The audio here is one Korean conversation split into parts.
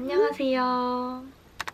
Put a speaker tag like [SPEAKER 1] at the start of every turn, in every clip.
[SPEAKER 1] 안녕하세요.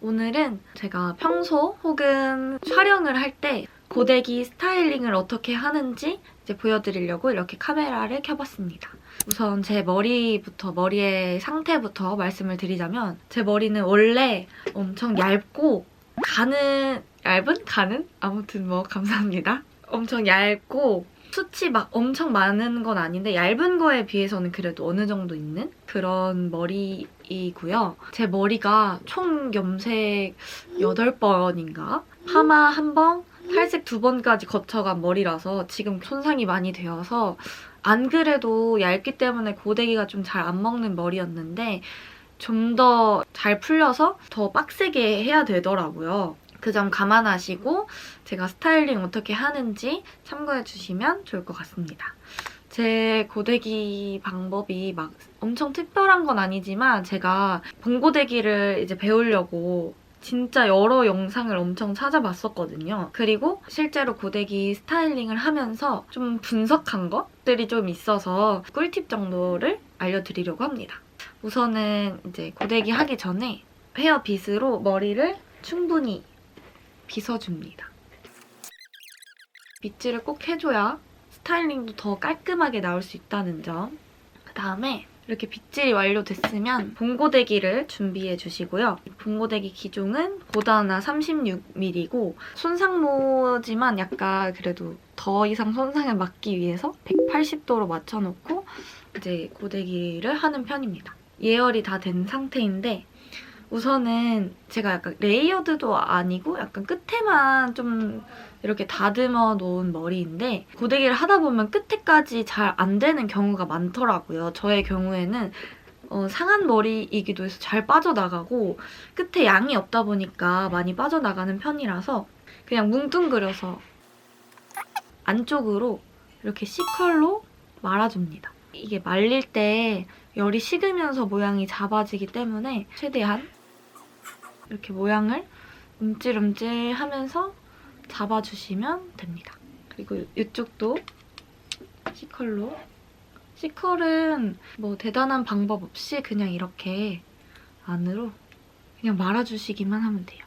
[SPEAKER 1] 오늘은 제가 평소 혹은 촬영을 할 때 고데기 스타일링을 어떻게 하는지 이제 보여드리려고 이렇게 카메라를 켜봤습니다. 우선 제 머리부터 머리의 상태부터 말씀을 드리자면 제 머리는 원래 엄청 얇고 가는 얇은 가는 아무튼 뭐 감사합니다. 엄청 얇고 숱이 막 엄청 많은 건 아닌데 얇은 거에 비해서는 그래도 어느 정도 있는 그런 머리 이고요. 제 머리가 총 염색 8번인가? 파마 한 번, 탈색 두 번까지 거쳐간 머리라서 지금 손상이 많이 되어서 안 그래도 얇기 때문에 고데기가 좀 잘 안 먹는 머리였는데 좀 더 잘 풀려서 더 빡세게 해야 되더라고요. 그 점 감안하시고 제가 스타일링 어떻게 하는지 참고해 주시면 좋을 것 같습니다. 제 고데기 방법이 막 엄청 특별한 건 아니지만 제가 봉고데기를 이제 배우려고 진짜 여러 영상을 엄청 찾아봤었거든요. 그리고 실제로 고데기 스타일링을 하면서 좀 분석한 것들이 좀 있어서 꿀팁 정도를 알려드리려고 합니다. 우선은 이제 고데기 하기 전에 헤어 빗으로 머리를 충분히 빗어줍니다. 빗질을 꼭 해줘야 스타일링도 더 깔끔하게 나올 수 있다는 점. 그 다음에 이렇게 빗질이 완료됐으면 봉고데기를 준비해 주시고요. 봉고데기 기종은 보다나 36mm고 손상모지만 약간 그래도 더 이상 손상을 막기 위해서 180도로 맞춰놓고 이제 고데기를 하는 편입니다. 예열이 다 된 상태인데 우선은 제가 약간 레이어드도 아니고 약간 끝에만 좀 이렇게 다듬어 놓은 머리인데 고데기를 하다 보면 끝에까지 잘 안 되는 경우가 많더라고요. 저의 경우에는 어, 상한 머리이기도 해서 잘 빠져나가고 끝에 양이 없다 보니까 많이 빠져나가는 편이라서 그냥 뭉뚱그려서 안쪽으로 이렇게 C컬로 말아줍니다. 이게 말릴 때 열이 식으면서 모양이 잡아지기 때문에 최대한 이렇게 모양을 움찔움찔 하면서 잡아주시면 됩니다. 그리고 이쪽도 C컬로 C컬은 뭐 대단한 방법 없이 그냥 이렇게 안으로 그냥 말아주시기만 하면 돼요.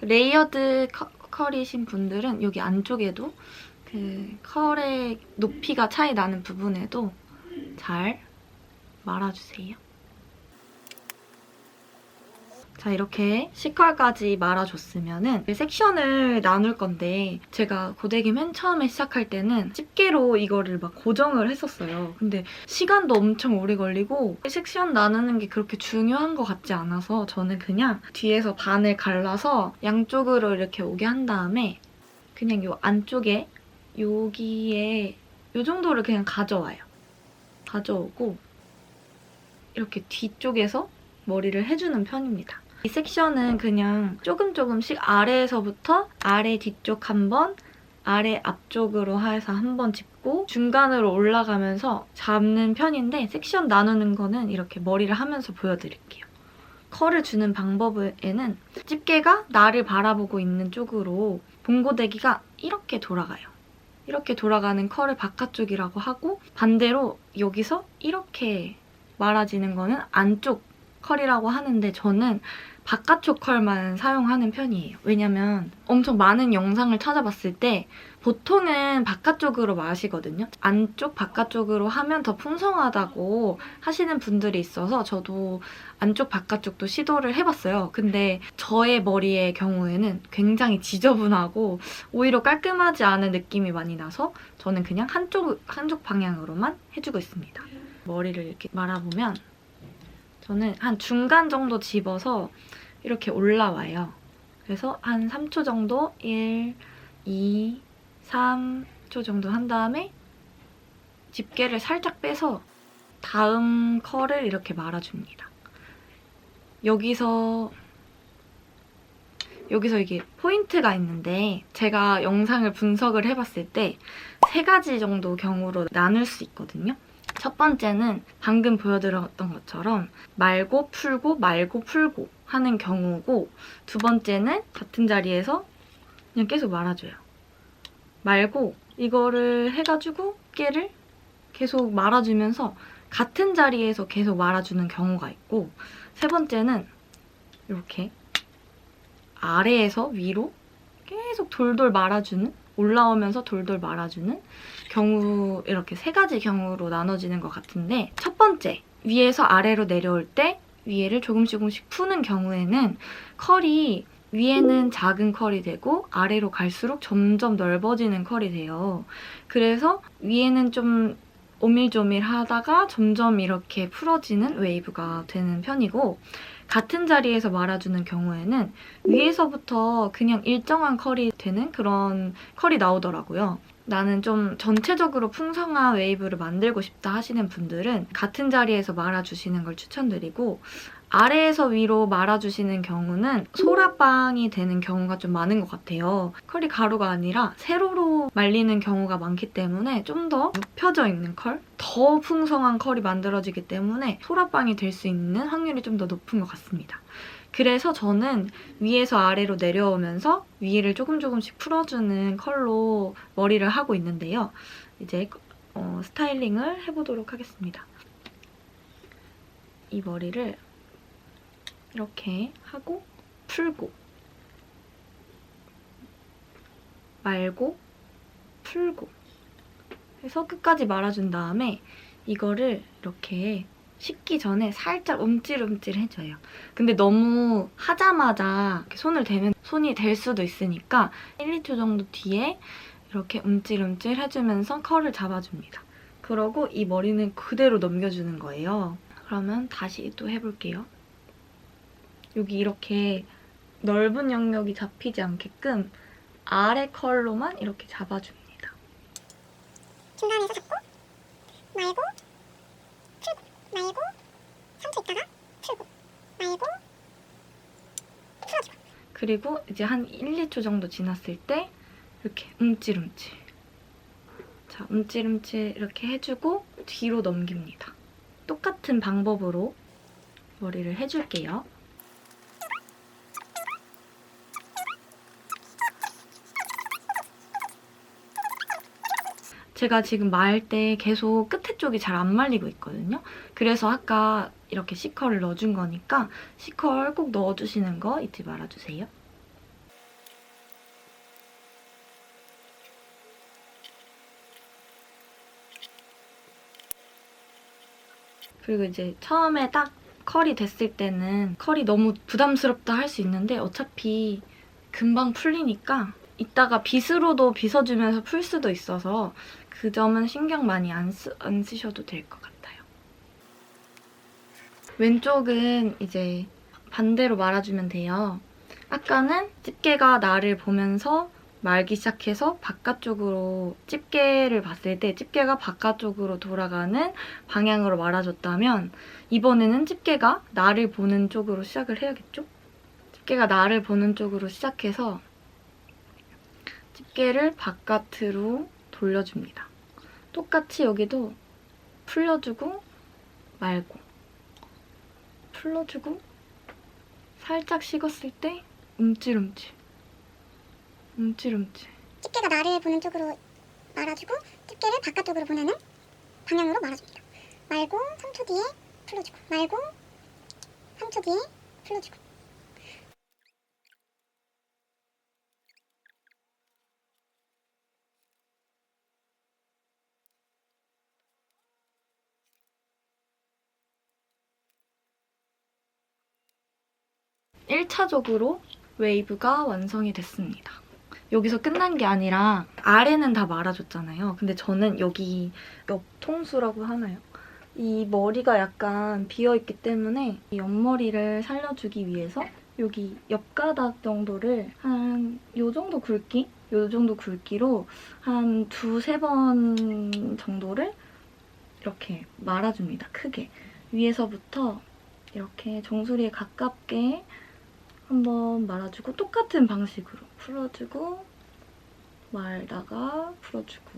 [SPEAKER 1] 레이어드 커- 컬이신 분들은 여기 안쪽에도 그 컬의 높이가 차이 나는 부분에도 잘 말아주세요. 자 이렇게 C컬까지 말아줬으면 은 섹션을 나눌 건데 제가 고데기 맨 처음에 시작할 때는 집게로 이거를 막 고정을 했었어요. 근데 시간도 엄청 오래 걸리고 섹션 나누는 게 그렇게 중요한 것 같지 않아서 저는 그냥 뒤에서 반을 갈라서 양쪽으로 이렇게 오게 한 다음에 그냥 요 안쪽에 여기에 요 정도를 그냥 가져와요. 가져오고 이렇게 뒤쪽에서 머리를 해주는 편입니다. 이 섹션은 그냥 조금 조금씩 아래에서부터 아래 뒤쪽 한 번, 아래 앞쪽으로 해서 한 번 짚고 중간으로 올라가면서 잡는 편인데 섹션 나누는 거는 이렇게 머리를 하면서 보여드릴게요. 컬을 주는 방법에는 집게가 나를 바라보고 있는 쪽으로 봉고데기가 이렇게 돌아가요. 이렇게 돌아가는 컬을 바깥쪽이라고 하고 반대로 여기서 이렇게 말아지는 거는 안쪽 컬이라고 하는데 저는 바깥쪽 컬만 사용하는 편이에요. 왜냐면 엄청 많은 영상을 찾아봤을 때 보통은 바깥쪽으로 마시거든요. 안쪽 바깥쪽으로 하면 더 풍성하다고 하시는 분들이 있어서 저도 안쪽 바깥쪽도 시도를 해봤어요. 근데 저의 머리의 경우에는 굉장히 지저분하고 오히려 깔끔하지 않은 느낌이 많이 나서 저는 그냥 한쪽 한쪽 방향으로만 해주고 있습니다. 머리를 이렇게 말아보면 저는 한 중간 정도 집어서 이렇게 올라와요. 그래서 한 3초 정도 1, 2, 3초 정도 한 다음에 집게를 살짝 빼서 다음 컬을 이렇게 말아줍니다. 여기서 여기서 이게 포인트가 있는데 제가 영상을 분석을 해봤을 때 세 가지 정도 경우로 나눌 수 있거든요. 첫 번째는 방금 보여드렸던 것처럼 말고 풀고 말고 풀고 하는 경우고 두 번째는 같은 자리에서 그냥 계속 말아줘요. 말고 이거를 해가지고 깨를 계속 말아주면서 같은 자리에서 계속 말아주는 경우가 있고 세 번째는 이렇게 아래에서 위로 계속 돌돌 말아주는 올라오면서 돌돌 말아주는 경우 이렇게 세 가지 경우로 나눠지는 것 같은데 첫 번째 위에서 아래로 내려올 때 위에를 조금씩 조금씩 푸는 경우에는 컬이 위에는 작은 컬이 되고 아래로 갈수록 점점 넓어지는 컬이 돼요. 그래서 위에는 좀 오밀조밀 하다가 점점 이렇게 풀어지는 웨이브가 되는 편이고 같은 자리에서 말아주는 경우에는 위에서부터 그냥 일정한 컬이 되는 그런 컬이 나오더라고요. 나는 좀 전체적으로 풍성한 웨이브를 만들고 싶다 하시는 분들은 같은 자리에서 말아주시는 걸 추천드리고 아래에서 위로 말아주시는 경우는 소라빵이 되는 경우가 좀 많은 것 같아요. 컬이 가루가 아니라 세로로 말리는 경우가 많기 때문에 좀 더 눕혀져 있는 컬? 더 풍성한 컬이 만들어지기 때문에 소라빵이 될 수 있는 확률이 좀 더 높은 것 같습니다. 그래서 저는 위에서 아래로 내려오면서 위를 조금 조금씩 풀어주는 컬로 머리를 하고 있는데요. 이제 어, 스타일링을 해보도록 하겠습니다. 이 머리를 이렇게 하고 풀고 말고 풀고 해서 끝까지 말아준 다음에 이거를 이렇게 식기 전에 살짝 움찔움찔 해줘요. 근데 너무 하자마자 손을 대면 손이 될 수도 있으니까 1, 2초 정도 뒤에 이렇게 움찔움찔 해주면서 컬을 잡아줍니다. 그러고 이 머리는 그대로 넘겨주는 거예요. 그러면 다시 또 해볼게요. 여기 이렇게 넓은 영역이 잡히지 않게끔 아래 컬로만 이렇게 잡아줍니다.
[SPEAKER 2] 중간에서 잡고 말고 3초 있다가 풀고 말고 풀어주고
[SPEAKER 1] 그리고 이제 한 1, 2초 정도 지났을 때 이렇게 움찔움찔. 자, 움찔움찔 이렇게 해주고 뒤로 넘깁니다. 똑같은 방법으로 머리를 해줄게요. 제가 지금 말 때 계속 끝에 쪽이 잘 안 말리고 있거든요. 그래서 아까 이렇게 C컬을 넣어준 거니까 C컬 꼭 넣어주시는 거 잊지 말아주세요. 그리고 이제 처음에 딱 컬이 됐을 때는 컬이 너무 부담스럽다 할 수 있는데 어차피 금방 풀리니까 이따가 빗으로도 빗어주면서 풀 수도 있어서 그 점은 신경 많이 안, 쓰, 안 쓰셔도 될 것 같아요. 왼쪽은 이제 반대로 말아주면 돼요. 아까는 집게가 나를 보면서 말기 시작해서 바깥쪽으로 집게를 봤을 때 집게가 바깥쪽으로 돌아가는 방향으로 말아줬다면 이번에는 집게가 나를 보는 쪽으로 시작을 해야겠죠? 집게가 나를 보는 쪽으로 시작해서 집게를 바깥으로 돌려줍니다. 똑같이 여기도 풀려주고 말고 풀어주고 살짝 식었을 때 움찔움찔 움찔움찔
[SPEAKER 2] 집게가 나를 보는 쪽으로 말아주고 집게를 바깥쪽으로 보내는 방향으로 말아줍니다. 말고 3초 뒤에 풀어주고 말고 3초 뒤에 풀어주고.
[SPEAKER 1] 일차적으로 웨이브가 완성이 됐습니다. 여기서 끝난 게 아니라 아래는 다 말아줬잖아요. 근데 저는 여기 옆 통수라고 하나요? 이 머리가 약간 비어있기 때문에 이 옆머리를 살려주기 위해서 여기 옆가닥 정도를 한 요 정도 굵기? 요 정도 굵기로 한 두세 번 정도를 이렇게 말아줍니다. 크게. 위에서부터 이렇게 정수리에 가깝게 한번 말아주고 똑같은 방식으로 풀어주고 말다가 풀어주고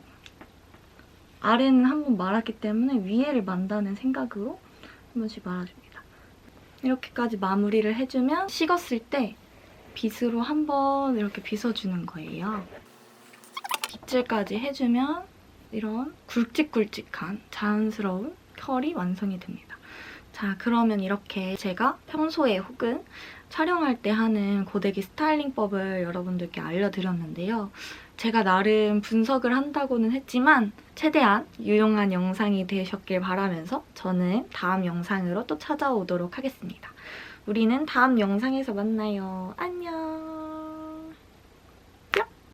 [SPEAKER 1] 아래는 한번 말았기 때문에 위에를 만다는 생각으로 한 번씩 말아줍니다. 이렇게까지 마무리를 해주면 식었을 때 빗으로 한번 이렇게 빗어주는 거예요. 빗질까지 해주면 이런 굵직굵직한 자연스러운 컬이 완성이 됩니다. 자, 그러면 이렇게 제가 평소에 혹은 촬영할 때 하는 고데기 스타일링법을 여러분들께 알려드렸는데요. 제가 나름 분석을 한다고는 했지만 최대한 유용한 영상이 되셨길 바라면서 저는 다음 영상으로 또 찾아오도록 하겠습니다. 우리는 다음 영상에서 만나요. 안녕!